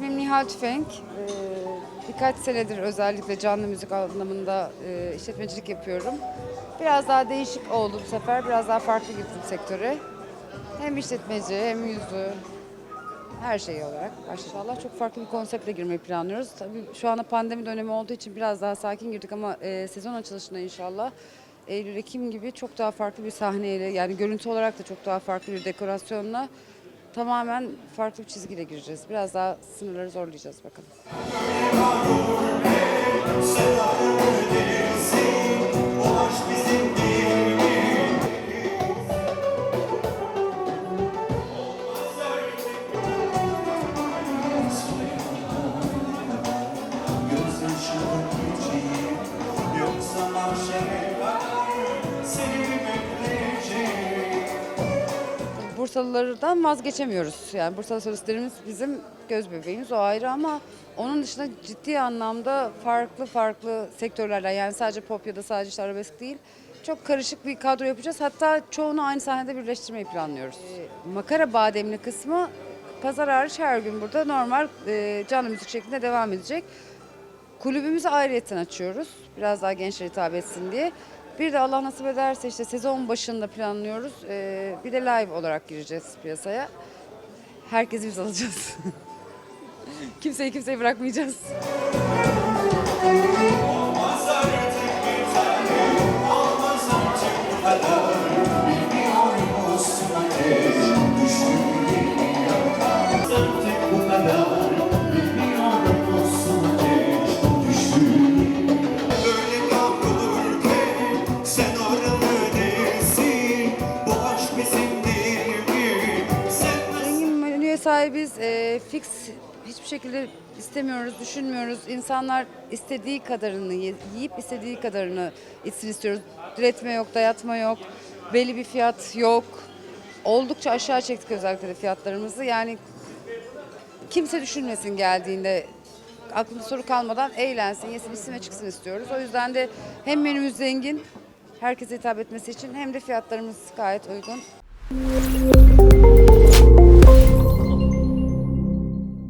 ismim Nihal Tüfenk. Ee, birkaç senedir özellikle canlı müzik anlamında e, işletmecilik yapıyorum. Biraz daha değişik oldu bu sefer. Biraz daha farklı girdim sektöre. Hem işletmeci hem yüzü her şey olarak. İnşallah çok farklı bir konseptle girmeyi planlıyoruz. Tabii şu anda pandemi dönemi olduğu için biraz daha sakin girdik ama e, sezon açılışında inşallah Eylül Ekim gibi çok daha farklı bir sahneyle yani görüntü olarak da çok daha farklı bir dekorasyonla tamamen farklı bir çizgiyle gireceğiz. Biraz daha sınırları zorlayacağız bakalım. Bursalılardan vazgeçemiyoruz. Yani Bursalı solistlerimiz bizim göz bebeğimiz o ayrı ama onun dışında ciddi anlamda farklı farklı sektörlerden yani sadece pop ya da sadece işte arabesk değil. Çok karışık bir kadro yapacağız. Hatta çoğunu aynı sahnede birleştirmeyi planlıyoruz. Ee, makara bademli kısmı pazar hariç her gün burada normal e, canlı müzik şeklinde devam edecek. Kulübümüzü ayrıyetten açıyoruz. Biraz daha gençlere hitap etsin diye. Bir de Allah nasip ederse işte sezon başında planlıyoruz. Ee, bir de live olarak gireceğiz piyasaya. Herkesi biz alacağız. Kimseyi kimseyi bırakmayacağız. Sahibiz. Ee, fix hiçbir şekilde istemiyoruz, düşünmüyoruz. İnsanlar istediği kadarını yiyip istediği kadarını içsin istiyoruz. Diretme yok, dayatma yok. Belli bir fiyat yok. Oldukça aşağı çektik özellikle de fiyatlarımızı. Yani kimse düşünmesin geldiğinde aklında soru kalmadan eğlensin, yesin, içsin ve çıksın istiyoruz. O yüzden de hem menümüz zengin, herkese hitap etmesi için hem de fiyatlarımız gayet uygun.